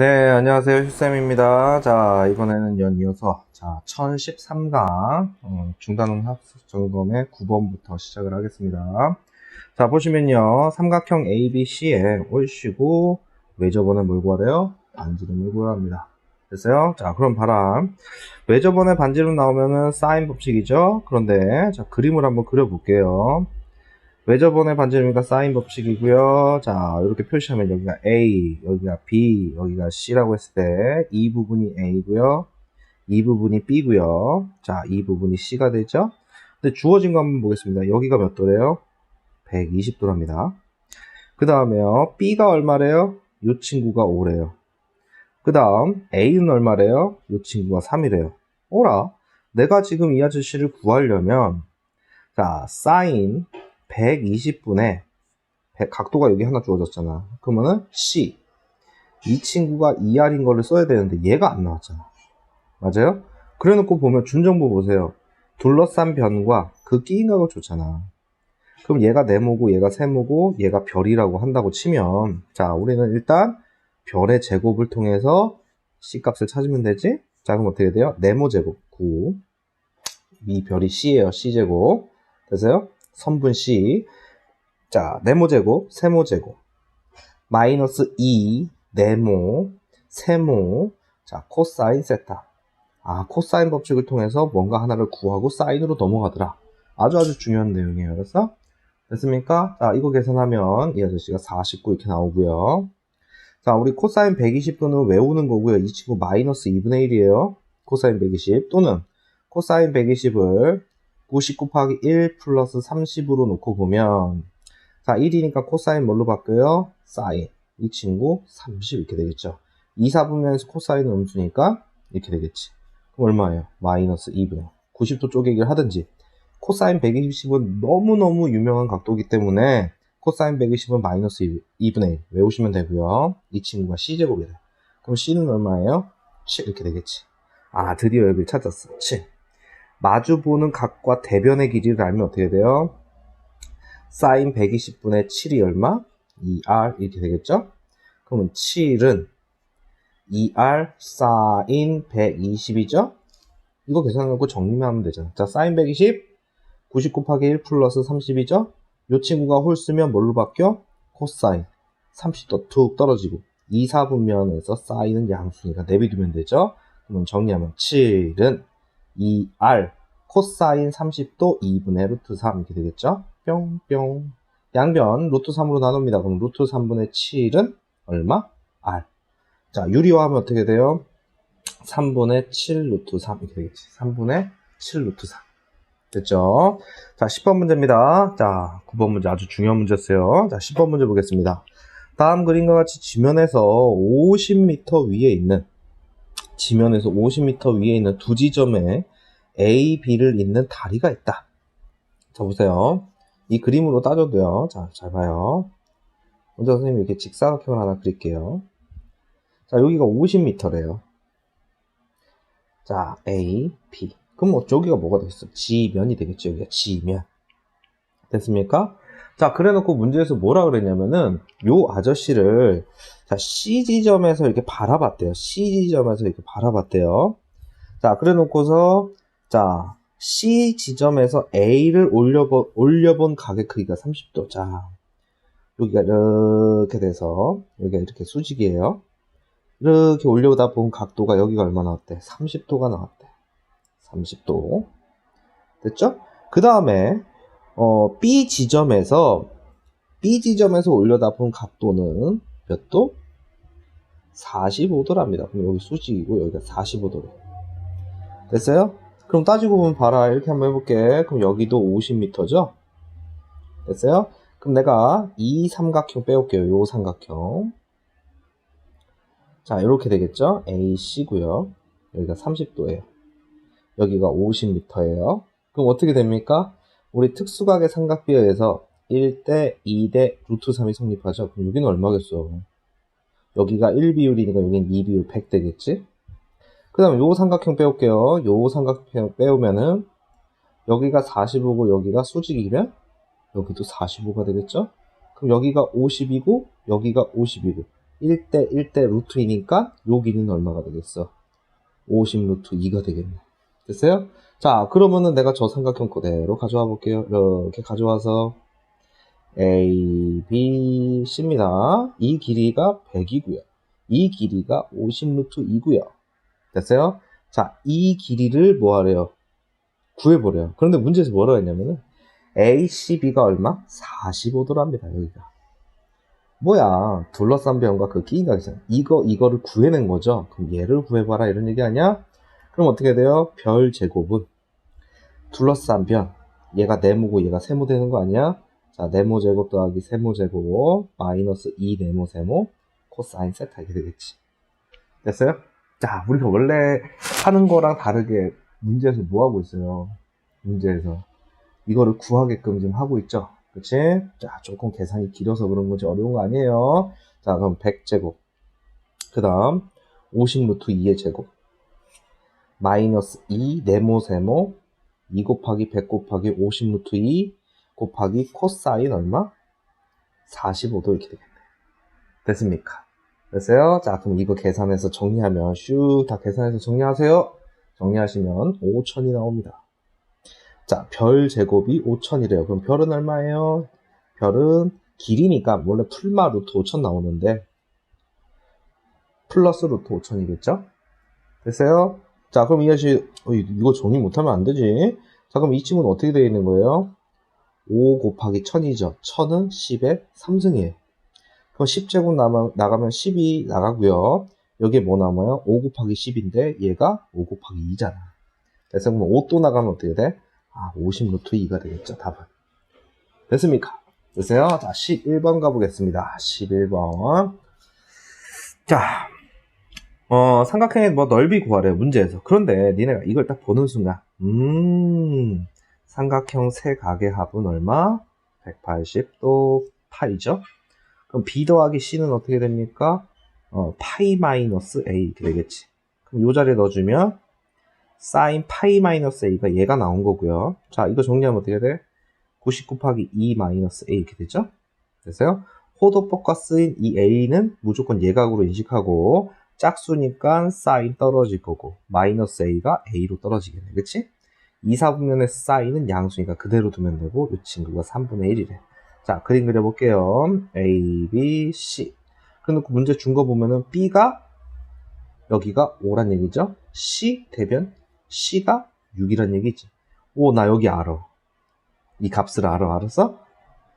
네, 안녕하세요. 휴쌤입니다. 자, 이번에는 연이어서, 자, 1013강, 어, 중단원 합숙 점검의 9번부터 시작을 하겠습니다. 자, 보시면요. 삼각형 ABC에 올시고, 외접원을 뭘 구하래요? 반지름을 구합니다. 됐어요? 자, 그럼 봐라. 외접원의 반지름 나오면은 사인 법칙이죠? 그런데, 자, 그림을 한번 그려볼게요. 외접원의 반지름이니까 사인 법칙이고요. 자, 이렇게 표시하면 여기가 A, 여기가 B, 여기가 C라고 했을 때 이 부분이 A고요. 이 부분이 B고요. 자, 이 부분이 C가 되죠. 근데 주어진 거 한번 보겠습니다. 여기가 몇 도래요? 120도랍니다. 그 다음에요. B가 얼마래요? 이 친구가 5래요. 그 다음 A는 얼마래요? 이 친구가 3이래요. 오라. 내가 지금 이 아저씨를 구하려면 자, 사인 120분에 각도가 여기 하나 주어졌잖아. 그러면은 C. 이 친구가 2R인 거를 써야 되는데 얘가 안 나왔잖아. 맞아요? 그래 놓고 보면 준정보 보세요. 둘러싼 변과 그 끼인각을 줬잖아. 그럼 얘가 네모고 얘가 세모고 얘가 별이라고 한다고 치면 자 우리는 일단 별의 제곱을 통해서 C 값을 찾으면 되지? 자 그럼 어떻게 돼요? 네모 제곱 9. 이 별이 C예요. C 제곱. 됐어요? 선분 C. 자, 네모 제곱, 세모 제곱. 마이너스 2, 네모, 세모. 자, 코사인 세타. 아, 코사인 법칙을 통해서 뭔가 하나를 구하고 사인으로 넘어가더라. 아주 아주 중요한 내용이에요. 그래서 됐습니까? 자, 이거 계산하면 이 아저씨가 49 이렇게 나오고요. 자, 우리 코사인 120도는 외우는 거고요. 이 친구 마이너스 2분의 1이에요. 코사인 120 또는 코사인 120을 90 곱하기 1 플러스 30으로 놓고 보면 자 1이니까 코사인 뭘로 바뀌어요? 사인. 이 친구 30 이렇게 되겠죠. 2, 4분면에서 코사인은 음수니까 이렇게 되겠지. 그럼 얼마예요? 마이너스 2분의 90도 쪼개기를 하든지. 코사인 120은 너무너무 유명한 각도이기 때문에 코사인 120은 마이너스 2분의 1 외우시면 되고요. 이 친구가 C제곱이래 그럼 C는 얼마예요? 7 이렇게 되겠지. 아 드디어 여기를 찾았어. 7 마주보는 각과 대변의 길이를 알면 어떻게 돼요? 사인 120분의 7이 얼마? 2r 이렇게 되겠죠? 그러면 7은 2r 사인 120이죠? 이거 계산하고 정리만 하면 되잖아. 자, 사인 120, 90 곱하기 1 플러스 30이죠? 이 친구가 홀 쓰면 뭘로 바뀌어? 코사인. 30도 툭 떨어지고 2, 4분면에서 사인은 양수니까 내비두면 되죠? 그러면 정리하면 7은 2r 코사인 30도 2분의 루트 3 이렇게 되겠죠? 뿅뿅 양변 루트 3으로 나눕니다. 그럼 루트 3분의 7은 얼마? r 자 유리화하면 어떻게 돼요? 3분의 7 루트 3 이렇게 되겠지 3분의 7 루트 3 됐죠? 자 10번 문제입니다. 자 9번 문제 아주 중요한 문제였어요. 자 10번 문제 보겠습니다. 다음 그림과 같이 지면에서 50m 위에 있는 지면에서 50m 위에 있는 두 지점에 A, B를 잇는 다리가 있다. 자, 보세요. 이 그림으로 따져도요. 자, 잘 봐요. 먼저 선생님이 이렇게 직사각형을 하나 그릴게요. 자, 여기가 50m래요. 자, A, B. 그럼 뭐, 저기가 뭐가 되겠어? G면이 되겠죠. 여기가 G면. 됐습니까? 자, 그래 놓고 문제에서 뭐라 그랬냐면은, 요 아저씨를, 자, C 지점에서 이렇게 바라봤대요. C 지점에서 이렇게 바라봤대요. 자, 그래 놓고서, 자, C 지점에서 A를 올려본, 올려본 가격 크기가 30도. 자, 여기가 이렇게 돼서, 여기가 이렇게 수직이에요. 이렇게 올려다 본 각도가 여기가 얼마 나왔대? 30도가 나왔대. 30도. 됐죠? 그 다음에, 어, B 지점에서, B 지점에서 올려다 본 각도는 몇 도? 45도랍니다. 그럼 여기 수직이고, 여기가 45도래. 됐어요? 그럼 따지고 보면 봐라. 이렇게 한번 해볼게. 그럼 여기도 50m죠? 됐어요? 그럼 내가 이 삼각형 빼올게요. 요 삼각형. 자, 이렇게 되겠죠? AC고요 여기가 30도예요. 여기가 50m예요. 그럼 어떻게 됩니까? 우리 특수각의 삼각비에서 1대 2대 루트 3이 성립하죠. 그럼 여기는 얼마겠어? 여기가 1비율이니까 여기는 2비율 100 되겠지? 그 다음에 요 삼각형 빼올게요. 요 삼각형 빼오면은 여기가 45고 여기가 수직이면 여기도 45가 되겠죠? 그럼 여기가 50이고 여기가 50이고 1대 1대 루트이니까 요 길이는 얼마가 되겠어? 50 루트 2가 되겠네. 됐어요? 자, 그러면은 내가 저 삼각형 그대로 가져와 볼게요. 이렇게 가져와서 A, B, C입니다. 이 길이가 100이고요. 이 길이가 50 루트 2고요. 됐어요? 자, 이 길이를 뭐 하래요? 구해보래요. 그런데 문제에서 뭐라고 했냐면은 ACB가 얼마? 45도랍니다, 여기가. 뭐야, 둘러싼 변과 그 끼인각이잖아. 이거, 이거를 구해낸 거죠? 그럼 얘를 구해봐라, 이런 얘기 아니야? 그럼 어떻게 돼요? 별 제곱은 둘러싼 변. 얘가 네모고 얘가 세모 되는 거 아니야? 자, 네모 제곱 더하기 세모 제곱 마이너스 2 네모 세모 코사인 세타 이렇게 되겠지. 됐어요? 자, 우리가 원래 하는 거랑 다르게 문제에서 뭐 하고 있어요? 문제에서 이거를 구하게끔 좀 하고 있죠. 그치? 자, 조금 계산이 길어서 그런 거지 어려운 거 아니에요. 자, 그럼 100제곱. 그 다음, 50 루트 2의 제곱. 마이너스 2 네모 세모 2 곱하기 100 곱하기 50 루트 2 곱하기 코사인 얼마? 45도 이렇게 되겠네. 됐습니까? 됐어요? 자, 그럼 이거 계산해서 정리하면 슉다 계산해서 정리하세요. 정리하시면 5천이 나옵니다. 자, 별 제곱이 5천이래요. 그럼 별은 얼마예요? 별은 길이니까 원래 풀마 루트 5천 나오는데 플러스 루트 5천이겠죠? 됐어요? 자, 그럼 이 아저씨 어, 이거 정리 못하면 안 되지. 자, 그럼 이 친구는 어떻게 되어 있는 거예요? 5 곱하기 1000이죠. 1000은 10의 3승이에요. 그럼 10제곱 나가, 나가면 10이 나가고요. 여기에 뭐 남아요? 5 곱하기 10인데 얘가 5 곱하기 2잖아. 그래서 그럼 5 또 나가면 어떻게 돼? 아, 50 루트 2가 되겠죠, 답은. 됐습니까? 됐어요? 자, 11번 가보겠습니다. 11번. 자, 어, 삼각형의 뭐 넓이 구하래요, 문제에서. 그런데 니네가 이걸 딱 보는 순간, 음, 삼각형 세 각의 합은 얼마? 180도 파이죠? 그럼 B 더하기 C는 어떻게 됩니까? 어, 파이 마이너스 A 이렇게 되겠지. 그럼 이 자리에 넣어주면 사인 파이 마이너스 A가 얘가 나온 거고요. 자, 이거 정리하면 어떻게 돼? 90 곱하기 2 마이너스 A 이렇게 되죠? 됐어요? 호도법과 쓰인 이 A는 무조건 예각으로 인식하고 짝수니까 사인 떨어질 거고 마이너스 A가 A로 떨어지겠네. 그치? 2, 4분면의 사인은 양수니까 그대로 두면 되고 이 친구가 3분의 1이래. 자, 그림 그려볼게요. A, B, C. 그래놓고 문제 준 거 보면은 B가 여기가 5란 얘기죠. C 대변 C가 6이란 얘기지. 오, 나 여기 알아. 이 값을 알아. 알았어?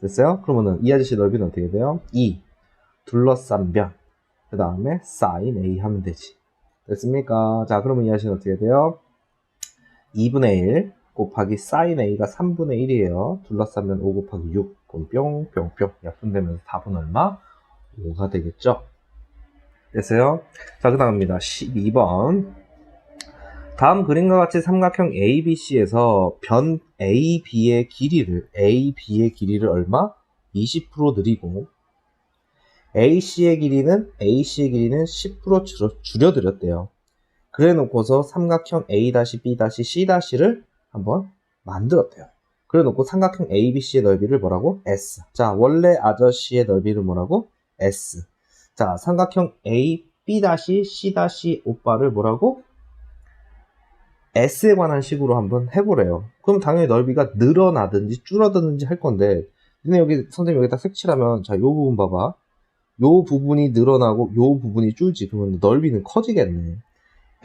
됐어요? 그러면은 이 아저씨 넓이는 어떻게 돼요? 2 둘러싼 변. 그 다음에 sin A 하면 되지. 됐습니까? 자, 그러면 이 아저씨는 어떻게 돼요? 2분의 1 곱하기 sin A가 3분의 1이에요. 둘러싸면 5 곱하기 6. 그럼 뿅 뿅 뿅 약분되면서 답은 얼마? 5가 되겠죠? 됐어요? 자, 그 다음입니다. 12번. 다음 그림과 같이 삼각형 ABC에서 변 AB의 길이를, AB의 길이를 얼마? 20% 느리고, AC의 길이는, AC의 길이는 10% 줄여, 줄여드렸대요. 그래 놓고서 삼각형 A-B-C-를 한번 만들었대요. 그래 놓고 삼각형 ABC의 넓이를 뭐라고? S. 자, 원래 아저씨의 넓이를 뭐라고? S. 자, 삼각형 A, B-C- 오빠를 뭐라고? S에 관한 식으로 한번 해보래요. 그럼 당연히 넓이가 늘어나든지 줄어드는지 할 건데, 근데 여기, 선생님 여기다 색칠하면, 자, 요 부분 봐봐. 요 부분이 늘어나고, 요 부분이 줄지. 그러면 넓이는 커지겠네.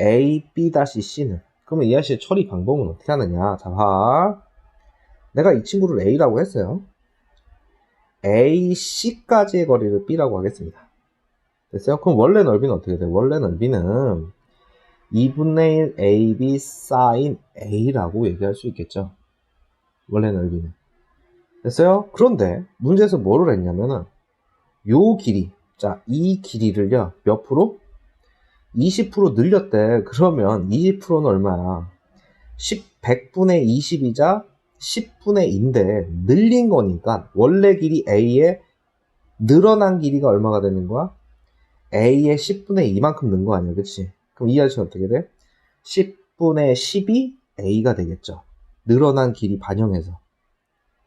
A, B-C는. 그러면 이 아씨의 처리 방법은 어떻게 하느냐. 자, 봐. 내가 이 친구를 A라고 했어요. AC까지의 거리를 B라고 하겠습니다. 됐어요? 그럼 원래 넓이는 어떻게 돼요? 원래 넓이는 2분의 1 AB sin A라고 얘기할 수 있겠죠. 원래 넓이는. 됐어요? 그런데 문제에서 뭐를 했냐면은 요 길이, 자, 이 길이를요, 몇 프로? 20% 늘렸대. 그러면 20%는 얼마야? 10, 100분의 20이자 10분의 2인데 늘린 거니까 원래 길이 A에 늘어난 길이가 얼마가 되는 거야? A의 10분의 2만큼 는 거 아니야, 그치? 그럼 이 아저씨 어떻게 돼? 10분의 10이 A가 되겠죠. 늘어난 길이 반영해서.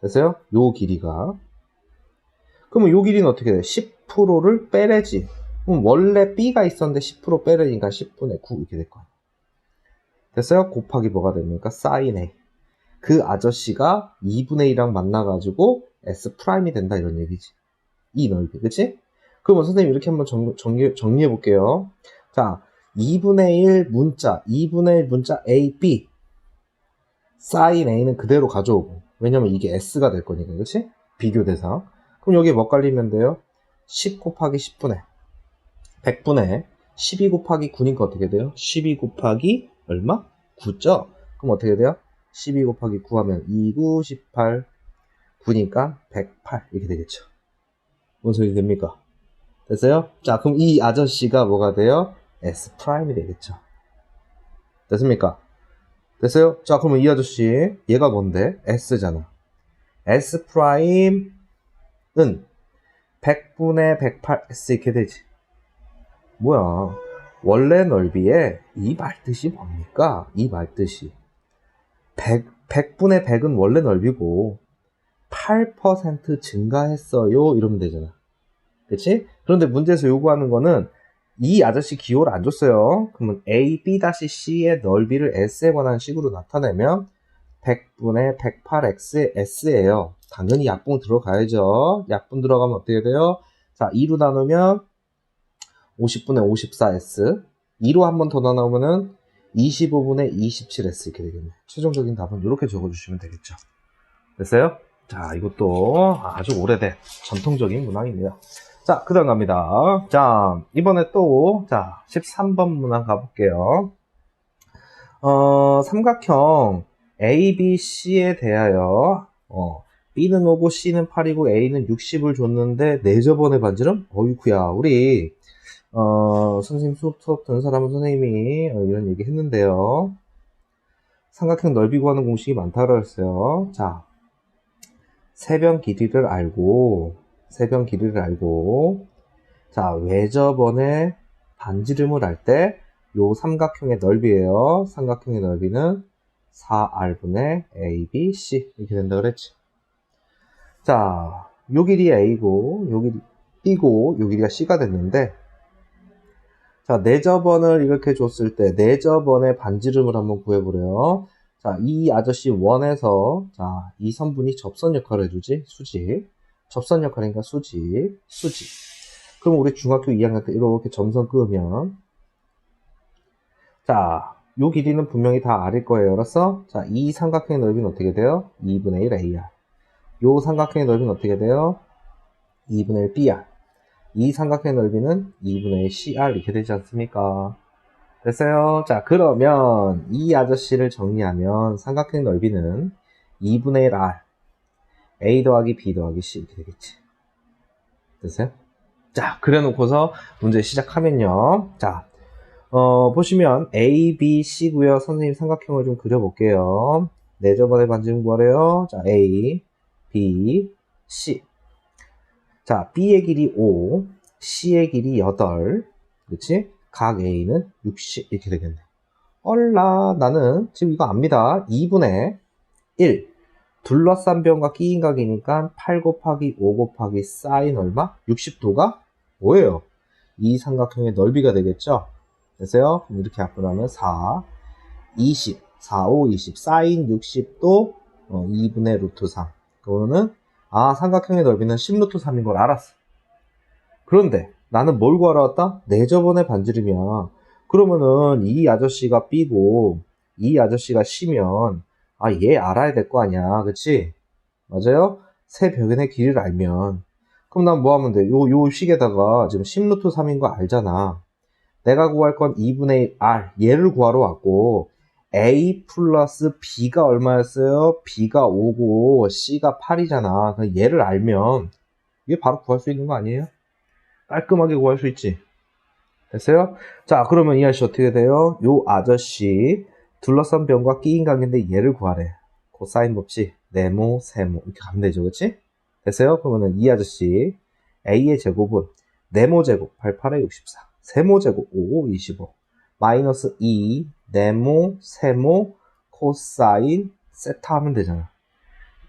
됐어요? 요 길이가. 그러면 요 길이는 어떻게 돼? 10%를 빼래지. 그럼 원래 B가 있었는데 10% 빼려니까 10분의 9 이렇게 될 거야. 됐어요? 곱하기 뭐가 됩니까? 사인 A. 그 아저씨가 2분의 1이랑 만나가지고 S 프라임이 된다 이런 얘기지. 이 넓이, 그치? 그러면 선생님 이렇게 한번 정, 정리, 정리해 볼게요. 자, 2분의 1 문자, 2분의 1 문자 A, B. 사인 A는 그대로 가져오고. 왜냐면 이게 S가 될 거니까, 그치? 비교 대상. 그럼 여기에 뭐 깔리면 돼요? 10 곱하기 10분의 100분의 12 곱하기 9니까 어떻게 돼요? 12 곱하기 얼마? 9죠? 그럼 어떻게 돼요? 12 곱하기 9 하면 2, 9, 18, 9니까 108 이렇게 되겠죠. 뭔 소리 됩니까? 됐어요? 자, 그럼 이 아저씨가 뭐가 돼요? S 프라임이 되겠죠. 됐습니까? 됐어요? 자, 그러면 이 아저씨 얘가 뭔데? S잖아. S 프라임은 100분의 108S 이렇게 되지. 뭐야? 원래 넓이에 이 말뜻이 뭡니까? 이 말뜻이 100, 100분의 100은 원래 넓이고 8% 증가했어요 이러면 되잖아 그치? 그런데 문제에서 요구하는 거는 이 아저씨 기호를 안 줬어요 그러면 A, B-C의 넓이를 S에 관한 식으로 나타내면 100분의 108X의 S예요 당연히 약분 들어가야죠 약분 들어가면 어떻게 돼요? 자 2로 나누면 50분의 54S 2로 한 번 더 나누면은 25분의 27S 이렇게 되겠네 최종적인 답은 이렇게 적어주시면 되겠죠. 됐어요? 자 이것도 아주 오래된 전통적인 문항입니다 자 그 다음 갑니다. 자 이번에 또 자 13번 문항 가볼게요. 어 삼각형 ABC에 대하여 어, B는 5고 C는 8이고 A는 60을 줬는데 네 저번의 반지름? 어이쿠야 우리 어, 선생님 수업, 수업 듣는 사람은 선생님이 어, 이런 얘기 했는데요. 삼각형 넓이 구하는 공식이 많다고 했어요. 자, 세변 길이를 알고, 세변 길이를 알고, 자, 외접원의 반지름을 알 때, 요 삼각형의 넓이에요. 삼각형의 넓이는 4r분의 abc 이렇게 된다 그랬지. 자, 요 길이 a고, 요 길이 b고, 요 길이가 c가 됐는데, 자, 내저번을 이렇게 줬을 때 내저번의 반지름을 한번 구해보래요. 자, 이 아저씨 원에서 자, 이 선분이 접선 역할을 해주지. 수직. 접선 역할이니까 수직. 수직. 그럼 우리 중학교 2학년 때 이렇게 점선 끄면 자, 요 길이는 분명히 다 R일 거예요. 알았어? 자, 이 삼각형의 넓이는 어떻게 돼요? 2분의 1 AR. 요 삼각형의 넓이는 어떻게 돼요? 2분의 1 BR. 이 삼각형의 넓이는 2분의 CR 이렇게 되지 않습니까? 됐어요? 자, 그러면 이 아저씨를 정리하면 삼각형의 넓이는 2분의 1 R A 더하기 B 더하기 C 이렇게 되겠지. 됐어요? 자, 그래 놓고서 문제 시작하면요. 자, 어, 보시면 A, B, C고요. 선생님 삼각형을 좀 그려볼게요. 네 저번에 반지름 구하래요. 자, A, B, C. 자, B의 길이 5, C의 길이 8. 그치? 각 A는 60 이렇게 되겠네. 얼라 나는 지금 이거 압니다. 2분의 1 둘러싼 변과 끼인 각이니까 8 곱하기 5 곱하기 사인 얼마? 60도가 뭐예요? 이 삼각형의 넓이가 되겠죠? 됐어요? 그럼 이렇게 약분하면 4, 20, 4, 5, 20 사인 60도 어, 2분의 루트 3 그거는 아, 삼각형의 넓이는 10루트 3인 걸 알았어. 그런데 나는 뭘 구하러 왔다? 내 저번에 반지름이야. 그러면은 이 아저씨가 B고 이 아저씨가 C면 아, 얘 알아야 될 거 아니야. 그치? 맞아요? 세 벽연의 길이를 알면 그럼 난 뭐 하면 돼? 요, 요 식에다가 지금 10루트 3인 거 알잖아. 내가 구할 건 2분의 1 R. 얘를 구하러 왔고 A 플러스 B가 얼마였어요? B가 5고 C가 8이잖아. 그럼 얘를 알면 이게 바로 구할 수 있는 거 아니에요? 깔끔하게 구할 수 있지. 됐어요? 자, 그러면 이 아저씨 어떻게 돼요? 요 아저씨 둘러싼 변과 끼인 관계인데 얘를 구하래. 코사인 법칙 네모, 세모 이렇게 가면 되죠. 그치? 됐어요? 그러면은 이 아저씨 A의 제곱은 네모 제곱 88에 64 세모 제곱 5, 25 마이너스 2 네모, 세모, 코사인, 세타 하면 되잖아.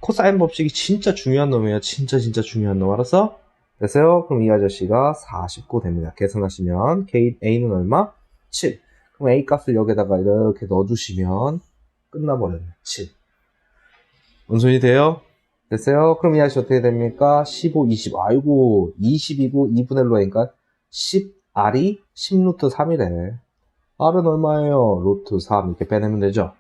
코사인 법칙이 진짜 중요한 놈이에요. 진짜 진짜 중요한 놈. 알았어? 됐어요? 그럼 이 아저씨가 49 됩니다. 계산하시면 K, A는 얼마? 7. 그럼 A 값을 여기다가 이렇게 넣어주시면 끝나버렸네. 7. 원순이 돼요? 됐어요? 그럼 이 아저씨 어떻게 됩니까? 15, 20. 아이고, 20이고 2분의 1로 하니까 10R이 10루트 3이래. R은 얼마예요? 루트 3. 이렇게 빼내면 되죠?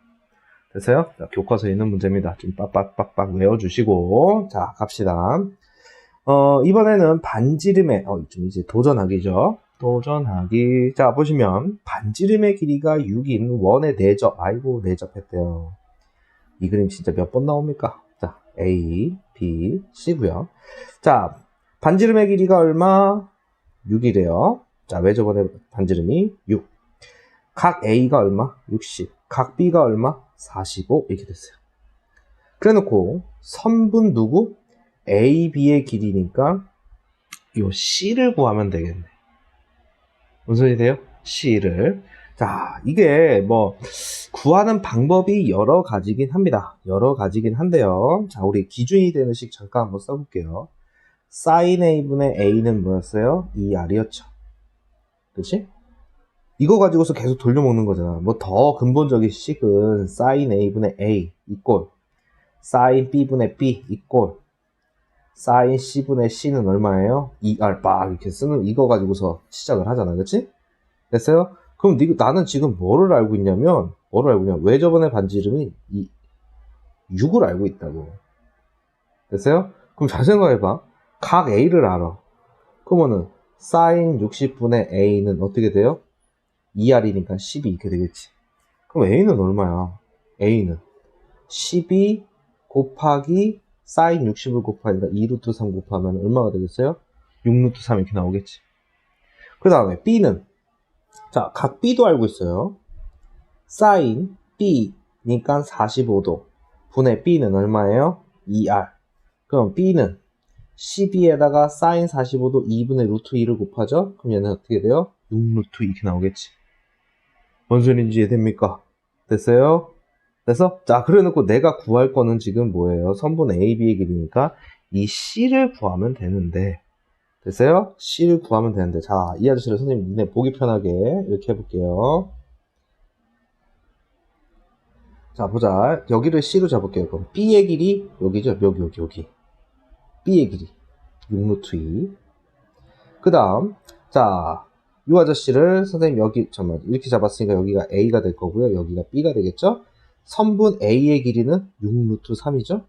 됐어요? 자, 교과서에 있는 문제입니다. 좀 빡빡빡빡 외워주시고. 자, 갑시다. 어, 이번에는 반지름의, 어, 좀 이제 도전하기죠. 도전하기. 자, 보시면, 반지름의 길이가 6인 원의 내접. 아이고, 내접했대요. 이 그림 진짜 몇 번 나옵니까? 자, A, B, C고요 자, 반지름의 길이가 얼마? 6이래요. 자, 왜 저번에 반지름이 6. 각 A가 얼마? 60. 각 B가 얼마? 45. 이렇게 됐어요. 그래 놓고, 선분 누구? A, B의 길이니까, 요 C를 구하면 되겠네. 무슨 소리 돼요? C를. 자, 이게 뭐, 구하는 방법이 여러 가지긴 합니다. 여러 가지긴 한데요. 자, 우리 기준이 되는 식 잠깐 한번 써볼게요. sin A분의 A는 뭐였어요? 2R이었죠. 그치? 이거 가지고서 계속 돌려먹는 거잖아. 뭐 더 근본적인 식은 sin A분의 A 이꼴 sin B분의 B 이꼴 sin C분의 C는 얼마예요? 2R 빡 이렇게 쓰는 이거 가지고서 시작을 하잖아. 그치? 됐어요? 그럼 니, 나는 지금 뭐를 알고 있냐면 뭐를 알고 있냐 왜 저번에 반지름이 이 6을 알고 있다고 됐어요? 그럼 잘 생각해봐 각 A를 알아 그러면은 sin 60분의 A는 어떻게 돼요? 2R이니까 12 이렇게 되겠지 그럼 A는 얼마야? A는 12 곱하기 sin 60을 곱하니까 2루트 3 곱하면 얼마가 되겠어요? 6루트 3 이렇게 나오겠지 그 다음에 B는 자, 각 B도 알고 있어요. sin B니까 45도. 분의 B는 얼마예요? 2R. 그럼 B는 12에다가 sin 45도 2분의 루트 2를 곱하죠? 그럼 얘는 어떻게 돼요? 6루트 2 이렇게 나오겠지. 뭔 소리인지 이해됩니까? 됐어요? 됐어? 자, 그래 놓고 내가 구할 거는 지금 뭐예요? 선분 AB의 길이니까 이 C를 구하면 되는데, 됐어요? C를 구하면 되는데 자, 이 아저씨를 선생님 눈에 보기 편하게 이렇게 해볼게요. 자, 보자. 여기를 C로 잡을게요. 그럼 B의 길이 여기죠? 여기, 여기, 여기. B의 길이 6루트 2. 그 다음, 자, 이 아저씨를 선생님 여기, 잠깐만, 이렇게 잡았으니까 여기가 A가 될 거고요. 여기가 B가 되겠죠? 선분 A의 길이는 6루트 3이죠?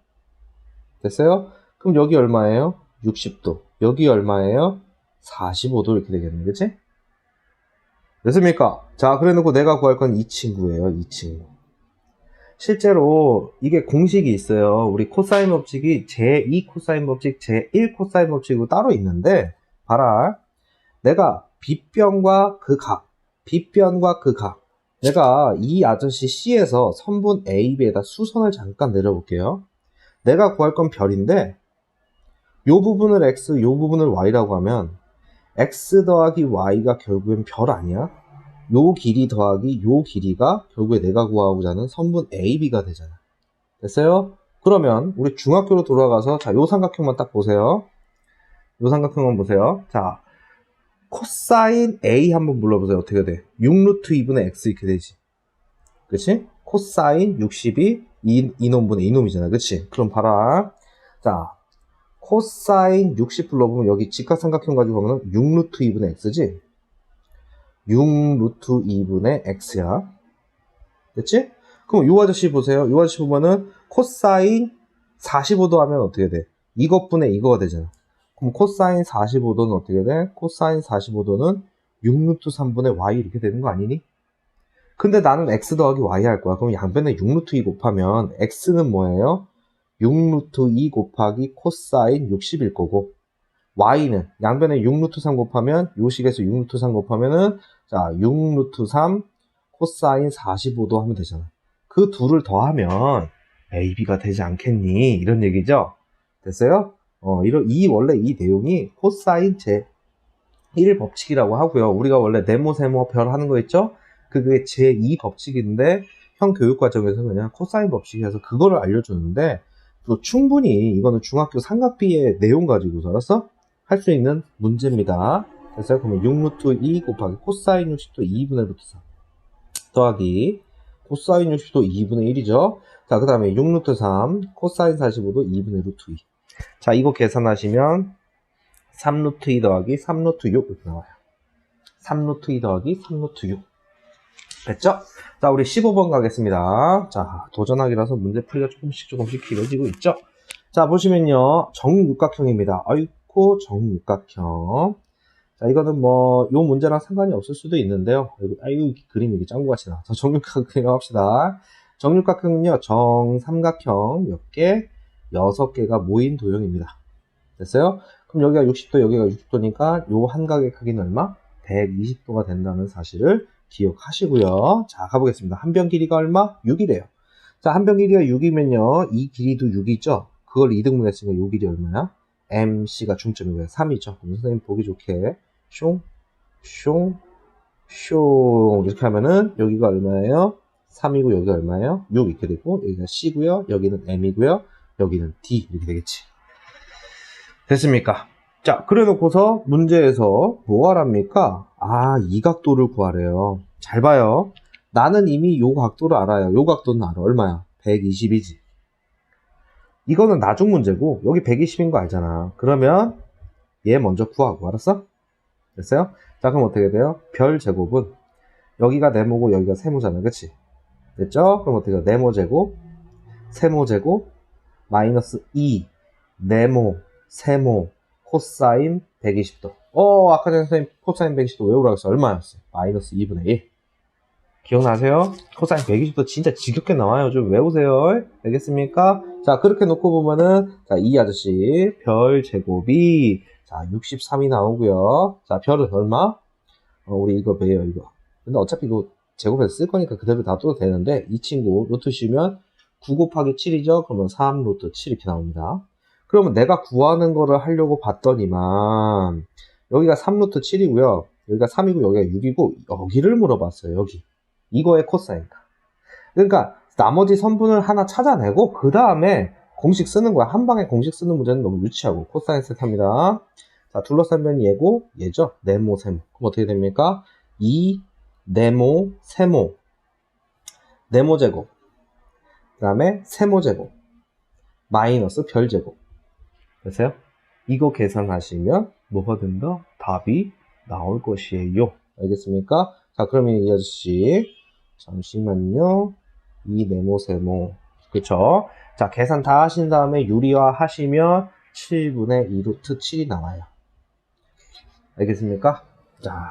됐어요? 그럼 여기 얼마예요? 60도. 여기 얼마예요? 45도 이렇게 되겠네. 그치? 됐습니까? 자, 그래 놓고 내가 구할 건 이 친구예요. 이 친구. 실제로 이게 공식이 있어요. 우리 코사인 법칙이 제2 코사인 법칙, 제1 코사인 법칙으로 따로 있는데, 봐라. 내가 빗변과 그 각, 빗변과 그 각. 내가 이 아저씨 C에서 선분 A, B에다 수선을 잠깐 내려볼게요. 내가 구할 건 별인데, 요 부분을 x, 요 부분을 y라고 하면 x 더하기 y가 결국엔 별 아니야? 요 길이 더하기 요 길이가 결국에 내가 구하고자 하는 선분 AB가 되잖아. 됐어요? 그러면 우리 중학교로 돌아가서 자, 요 삼각형만 딱 보세요. 요 삼각형만 보세요. 자, 코사인 A 한번 불러보세요. 어떻게 돼? 6루트 2분의 x 이렇게 되지. 그치? 코사인 62 이, 이놈분의 이놈이잖아. 그치? 그럼 봐라. 자, 코사인 60 불러보면 여기 직각삼각형 가지고 가면 6루트 2분의 x지? 6루트 2분의 x야. 됐지? 그럼 이 아저씨 보세요. 이 아저씨 보면은 코사인 45도 하면 어떻게 돼? 이것분의 이거가 되잖아. 그럼 코사인 45도는 어떻게 돼? 코사인 45도는 6루트 3분의 y 이렇게 되는 거 아니니? 근데 나는 x 더하기 y 할 거야. 그럼 양변에 6루트 2 곱하면 x는 뭐예요? 6루트 2 곱하기 코사인 60일 거고 y는 양변에 6루트 3 곱하면 요 식에서 6루트 3 곱하면은 자 6루트 3 코사인 45도 하면 되잖아. 그 둘을 더하면 AB가 되지 않겠니? 이런 얘기죠. 됐어요? 어, 이런, 이, 원래 이 내용이 코사인 제 1 법칙이라고 하고요. 우리가 원래 네모, 세모, 별 하는 거 있죠? 그게 제2 법칙인데, 형 교육 과정에서 그냥 코사인 법칙이라서 그거를 알려주는데, 또 충분히 이거는 중학교 삼각비의 내용 가지고서 알았어? 할할수 있는 문제입니다. 됐어요? 그러면 6루트 2 곱하기 코사인 60도 2분의 루트 3 더하기 코사인 60도 2분의 1이죠. 자, 그 다음에 6루트 3 코사인 45도 2분의 루트 2. 자, 이거 계산하시면 3루트 2 더하기 3루트 6 이렇게 나와요. 3루트 2 더하기 3루트 6. 됐죠? 자, 우리 15번 가겠습니다. 자, 도전하기라서 문제 풀이가 조금씩 조금씩 길어지고 있죠? 자, 보시면요. 정육각형입니다. 아이고, 정육각형. 자, 이거는 뭐, 요 문제랑 상관이 없을 수도 있는데요. 아이고 그림이 이렇게 짱구같이 나와. 자, 정육각형 합시다. 정육각형은요, 정삼각형 몇 개? 여섯 개가 모인 도형입니다. 됐어요? 그럼 여기가 60도, 여기가 60도니까 요 한 각의 크기는 얼마? 120도가 된다는 사실을 기억하시고요. 자, 가보겠습니다. 한 변 길이가 얼마? 6이래요. 자, 한 변 길이가 6이면요. 이 길이도 6이죠? 그걸 2등분 했으니까 요 길이 얼마야? MC가 중점이고요. 3이죠. 그럼 선생님 보기 좋게 숑, 숑, 숑 이렇게 하면은 여기가 얼마예요? 3이고 여기가 얼마예요? 6 이렇게 되고 여기가 C고요. 여기는 M이고요. 여기는 D 이렇게 되겠지. 됐습니까? 자, 그래 놓고서 문제에서 뭐 하랍니까? 아, 이 각도를 구하래요. 잘 봐요. 나는 이미 요 각도를 알아요. 요 각도는 알아. 얼마야? 120이지. 이거는 나중 문제고, 여기 120인 거 알잖아. 그러면 얘 먼저 구하고, 알았어? 됐어요? 자, 그럼 어떻게 돼요? 별 제곱은 여기가 네모고 여기가 세모잖아. 그치? 됐죠? 그럼 어떻게 돼요? 네모 제곱, 세모 제곱, 마이너스 2, 네모, 세모, 코사인 120도. 어, 아까 전에 선생님 코사인 120도 외우라고 했어. 얼마였어요? 마이너스 2분의 1. 기억나세요? 코사인 120도 진짜 지겹게 나와요. 좀 외우세요. 알겠습니까? 자, 그렇게 놓고 보면은, 자, 이 아저씨, 별 제곱이, 자, 63이 나오고요 자, 별은 얼마? 어, 우리 이거 배요, 이거. 근데 어차피 이거 제곱해서 쓸 거니까 그대로 놔둬도 되는데, 이 친구, 루트 씌우면 9 곱하기 7이죠? 그러면 3 루트 7 이렇게 나옵니다. 그러면 내가 구하는 거를 하려고 봤더니만 여기가 3루트 7이고요. 여기가 3이고 여기가 6이고 여기를 물어봤어요. 여기. 이거의 코사인가. 그러니까 나머지 선분을 하나 찾아내고 그 다음에 공식 쓰는 거야. 한 방에 공식 쓰는 문제는 너무 유치하고 코사인 세타입니다. 자, 둘러싼 변이 얘고 얘죠. 네모 세모. 그럼 어떻게 됩니까? 2 네모 세모 네모 제곱 그 다음에 세모 제곱 마이너스 별 제곱 됐어요? 이거 계산하시면 뭐가 된다? 답이 나올 것이에요. 알겠습니까? 자, 그러면 이 아저씨 잠시만요. 이 네모 세모 그쵸? 자, 계산 다 하신 다음에 유리화 하시면 7분의 2 루트 7이 나와요. 알겠습니까? 자,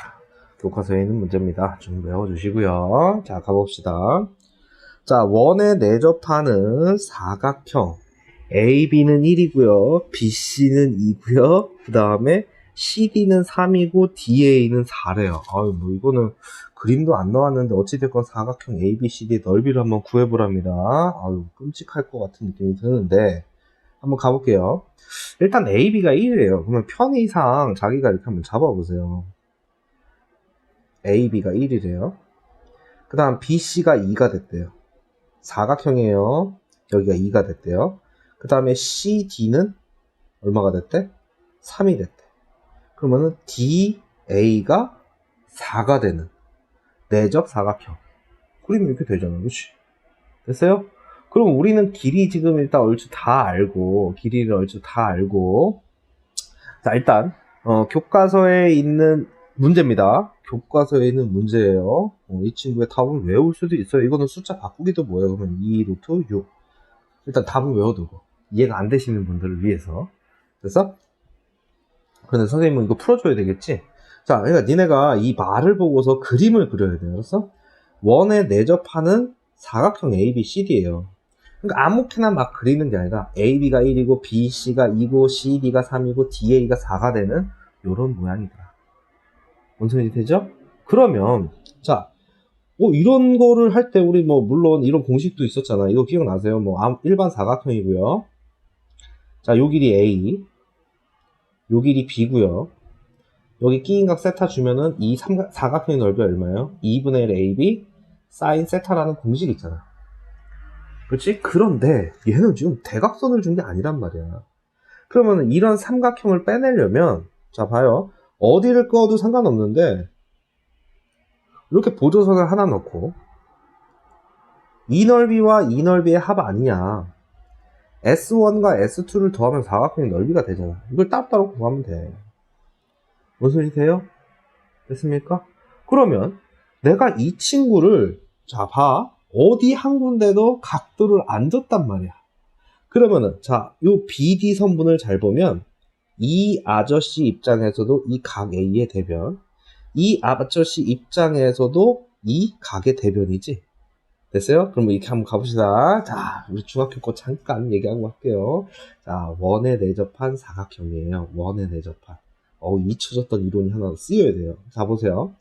교과서에 있는 문제입니다. 좀 외워주시고요. 자, 가봅시다. 자, 원에 내접하는 사각형 AB는 1이고요. BC는 2고요. 그 다음에 CD는 3이고 DA는 4래요. 아유, 뭐 이거는 그림도 안 나왔는데 어찌됐건 사각형 ABCD의 넓이를 한번 구해보랍니다. 아유, 끔찍할 것 같은 느낌이 드는데 한번 가볼게요. 일단 AB가 1이에요. 그러면 편의상 자기가 이렇게 한번 잡아보세요. AB가 1이래요. 그 다음 BC가 2가 됐대요. 사각형이에요. 여기가 2가 됐대요. 그 다음에 CD는 얼마가 됐대? 3이 됐대. 그러면은 DA가 4가 되는 내적 사각형. 그림이 이렇게 되잖아. 그치? 됐어요? 그럼 우리는 길이 지금 일단 얼추 다 알고, 길이를 얼추 다 알고, 자, 일단, 어, 교과서에 있는 문제입니다. 교과서에 있는 문제예요. 어, 이 친구의 답은 외울 수도 있어요. 이거는 숫자 바꾸기도 뭐예요? 그러면 2 루트 6. 일단 답은 외워두고. 이해가 안 되시는 분들을 위해서. 그래서 그런데 선생님은 이거 풀어줘야 되겠지? 자, 그러니까 니네가 이 말을 보고서 그림을 그려야 돼요. 알았어? 원에 내접하는 사각형 ABCD예요. 그러니까 아무렇게나 막 그리는 게 아니라 AB가 1이고 BC가 2고 CD가 3이고 DA가 4가 되는 이런 모양이더 소리지 되죠? 그러면 자, 뭐 이런 거를 할 때 우리 뭐 물론 이런 공식도 있었잖아. 이거 기억나세요? 뭐 일반 사각형이고요. 자, 요 길이 A, 요 길이 B고요. 여기 끼인각 세타 주면은 이 삼각, 사각형의 넓이 얼마예요? 2분의 1 AB 사인 세타라는 공식이 있잖아. 그렇지? 그런데 얘는 지금 대각선을 준 게 아니란 말이야. 그러면 이런 삼각형을 빼내려면 자, 봐요. 어디를 꺼도 상관없는데, 이렇게 보조선을 하나 넣고, 이 넓이와 이 넓이의 합 아니냐. S1과 S2를 더하면 사각형의 넓이가 되잖아. 이걸 따로따로 구하면 돼. 무슨 소리 돼요? 됐습니까? 그러면 내가 이 친구를 자 봐. 어디 한 군데도 각도를 안 줬단 말이야. 그러면은 자, 요 BD 선분을 잘 보면 이 아저씨 입장에서도 이 각 A의 대변, 이 아저씨 입장에서도 이 각의 대변이지. 됐어요? 그럼 이렇게 한번 가봅시다. 자, 우리 중학교 거 잠깐 얘기하고 할게요. 자, 원에 내접한 사각형이에요. 원에 내접한. 어, 잊혀졌던 이론이 하나 쓰여야 돼요. 자, 보세요.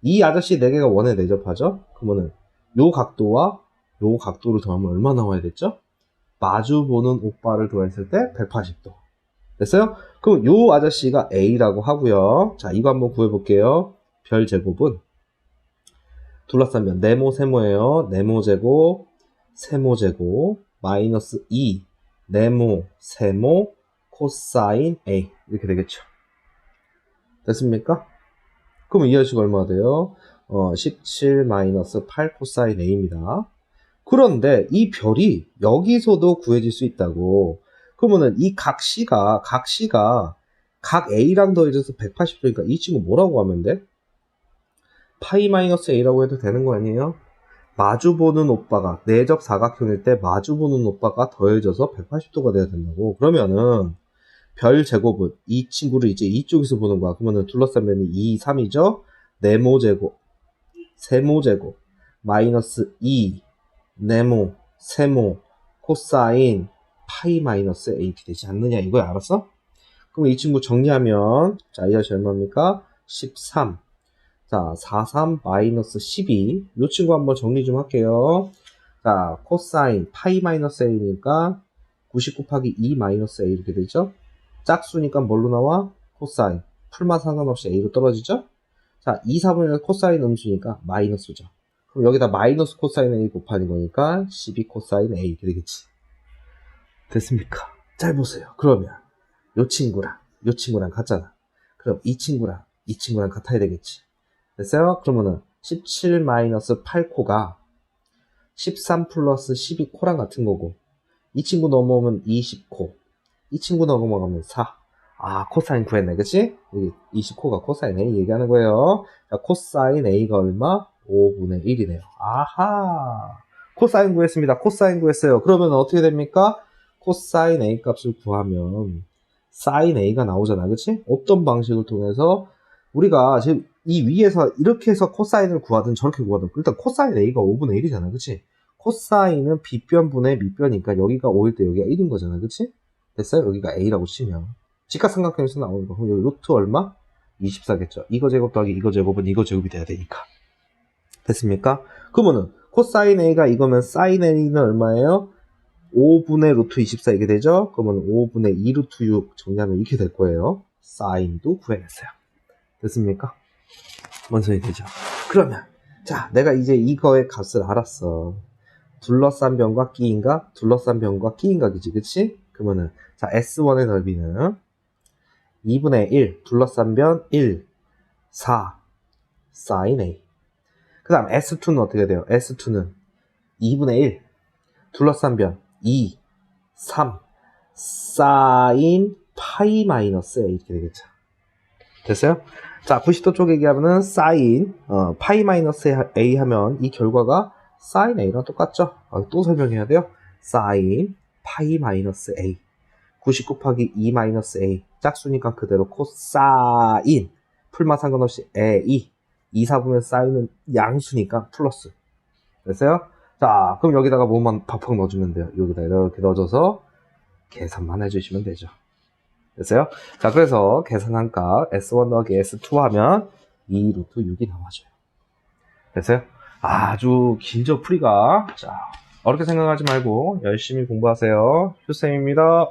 이 아저씨 4개가 원에 내접하죠? 그러면은 요 각도와 요 각도를 더하면 얼마 나와야 됐죠? 마주 보는 오빠를 더했을 때 180도. 됐어요? 그럼 요 아저씨가 A라고 하고요. 자, 이거 한번 구해볼게요. 별 제곱은 둘러싸면 네모 세모예요. 네모 제곱, 세모 제곱, 마이너스 2, 네모, 세모, 코사인 A 이렇게 되겠죠. 됐습니까? 그럼 이 아저씨가 얼마나 돼요? 어, 17 마이너스 8 코사인 A입니다. 그런데 이 별이 여기서도 구해질 수 있다고. 그러면은 이 각 C가, 각 C가 각 A랑 더해져서 180도니까 이 친구 뭐라고 하면 돼? 파이 마이너스 A라고 해도 되는 거 아니에요? 마주보는 오빠가, 내적 사각형일 때 마주보는 오빠가 더해져서 180도가 돼야 된다고. 그러면은 별 제곱은 이 친구를 이제 이쪽에서 보는 거야. 그러면은 둘러싸면이 2, 3이죠? 네모 제곱, 세모 제곱, 마이너스 2, 네모, 세모, 코사인, 파이 마이너스 A 이렇게 되지 않느냐 이거야 알았어? 그럼 이 친구 정리하면 자, 이 아저씨 얼마입니까? 13. 자, 43 마이너스 12. 이 친구 한번 정리 좀 할게요. 자, 코사인 파이 마이너스 A니까 90 곱하기 2 마이너스 A 이렇게 되죠? 짝수니까 뭘로 나와? 코사인. 풀마 상관없이 A로 떨어지죠? 자, 2, 4분의 코사인 음수니까 마이너스죠. 그럼 여기다 마이너스 코사인 A 곱하는 거니까 12 코사인 A 이렇게 되겠지. 됐습니까? 잘 보세요. 그러면 요 친구랑 요 친구랑 같잖아. 그럼 이 친구랑 이 친구랑 같아야 되겠지. 됐어요? 그러면은 17 마이너스 8코가 13 플러스 12코랑 같은 거고 이 친구 넘어오면 20코 이 친구 넘어가면 4. 아, 코사인 구했네, 그치? 여기 20코가 코사인 A 얘기하는 거예요. 자, 코사인 A가 얼마? 5분의 1이네요. 아하. 코사인 구했습니다. 코사인 구했어요. 그러면 어떻게 됩니까? 코사인 A 값을 구하면 사인 A가 나오잖아. 그치? 어떤 방식을 통해서 우리가 지금 이 위에서 이렇게 해서 코사인을 구하든 저렇게 구하든 일단 코사인 A가 5분의 1이잖아. 그치? 코사인은 빗변분의 밑변이니까 여기가 5일 때 여기가 1인 거잖아. 그치? 됐어요? 여기가 A라고 치면. 직각삼각형에서 나오는 거. 그럼 여기 루트 얼마? 24겠죠. 이거 제곱 더하기 이거 제곱은 이거 제곱이 돼야 되니까. 됐습니까? 그러면은 코사인 A가 이거면 사인 A는 얼마예요? 5분의 루트 24 이게 되죠? 그러면 5분의 2 루트 6 정리하면 이렇게 될 거예요. 사인도 구해냈어요. 됐습니까? 뭔 소리 되죠? 그러면 자 내가 이제 이거의 값을 알았어. 둘러싼 변과 끼인각, 둘러싼 변과 끼인각이지, 그치? 그러면은 자 S1의 넓이는 2분의 1 둘러싼 변 1, 4 사인 A. 그 다음 S2는 어떻게 돼요? S2는 2분의 1 둘러싼 변 2, 3 사인 파이 마이너스 A 이렇게 되겠죠. 됐어요? 자 90도 쪽 얘기하면은 사인 어, 파이 마이너스 A 하면 이 결과가 사인 A랑 똑같죠? 어, 또 설명해야 돼요. 사인 파이 마이너스 A 90 곱하기 2 마이너스 A 짝수니까 그대로 코사인 풀마 상관없이 A 2 4분의 사인은 양수니까 플러스 됐어요? 자 그럼 여기다가 뭐만 팍팍 넣어주면 돼요 여기다 이렇게 넣어줘서 계산만 해주시면 되죠 됐어요? 자 그래서 계산한 값 S1 더하기 S2 하면 2 루트 6이 나와줘요 됐어요? 아주 긴저 풀이가 자 어렵게 생각하지 말고 열심히 공부하세요. 휴쌤입니다.